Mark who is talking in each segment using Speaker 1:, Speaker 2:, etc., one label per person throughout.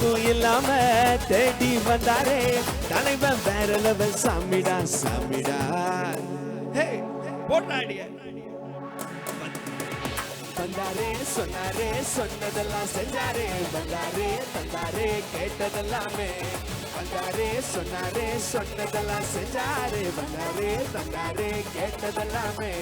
Speaker 1: எதுவும் இல்லாம தேடி வந்தாரே. தலைவன் வேற லெவல் சாமிடா. சாமிடா போட்டாடிய. வந்தாரே சொன்னாரே சொன்னதெல்லாம் செஞ்சாரே. வந்தாரே தந்தாரே கேட்டதெல்லாமே. வந்தாரே சொன்னாரே சொன்னதெல்லாம் செஞ்சாரே. வந்தாரே தந்தாரே கேட்டதெல்லாமே.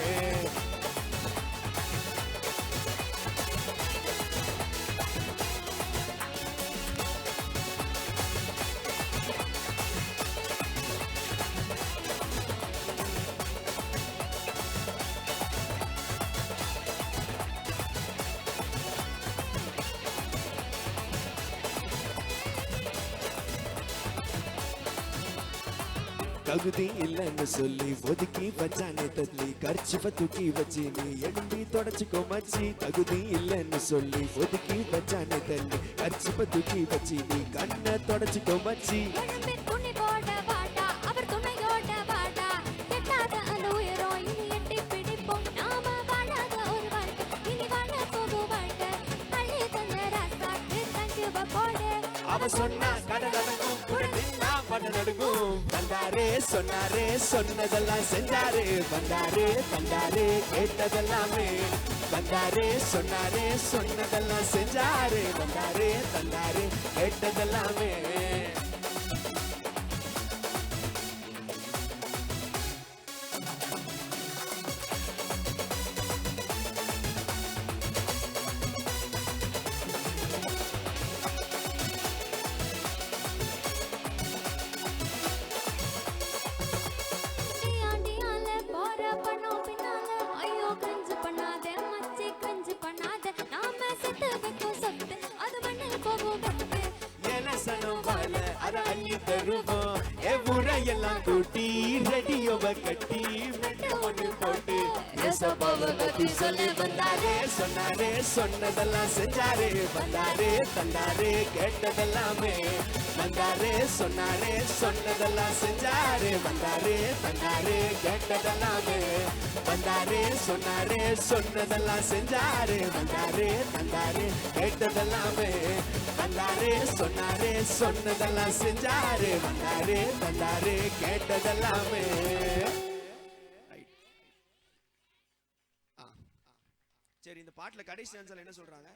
Speaker 1: தகுதி இல்லைன்னு சொல்லி ஒதுக்கி வச்சானே தள்ளி கர்ச்சிப்ப தூக்கி வச்சு நீ எழும்பி தொடச்சுக்கோ மச்சி. தகுதி இல்லைன்னு சொல்லி ஒதுக்கி வச்சானே தள்ளி கர்ச்சிப்ப தூக்கி வச்சு நீ கண்ணை தொடச்சுக்கோ மச்சி. அவ சொன்னா கடை நடக்கும் கூட நின்னா நடுங்கும் வந்தாரே சொன்னாரே சொன்னதெல்லாம் செஞ்சாரே. வந்தாரே வந்தாரே கேட்டதெல்லாமே. வந்தாரே சொன்னாரே சொன்னதெல்லாம் செஞ்சாரே. வந்தாரே தந்தாரே கேட்டதெல்லாமே.
Speaker 2: நாம சேர்த்து வைக்கும் சொத்து, அது மண்ணில் போகும் கத்து.
Speaker 1: எலசனம் வாழ அத அள்ளி தருவோம் எல்லாம் கூட்டி ரெடியோவை கட்டி மெட்டு ஒண்ணு போட்டு சொன்னாரே சொன்னதெல்லாம் செஞ்சாரே வந்தாரே தந்தாரே கேட்டதெல்லாமே வந்தாரே. சொன்னாரே சொன்னதெல்லாம் செஞ்சாரே வந்தாரே தந்தாரே கேட்டதெல்லாமே வந்தாரே. சொன்னாரே சொன்னதெல்லாம் செஞ்சாரே வந்தாரே தந்தாரே கேட்டதெல்லாமே வந்தாரே. சொன்னாரே சொன்னதெல்லாம் செஞ்சாரே வந்தாரே தந்தாரு கேட்டதெல்லாமே. சரி இந்த பாட்டுல கடைசி ஆன்சர் என்ன சொல்றாங்க?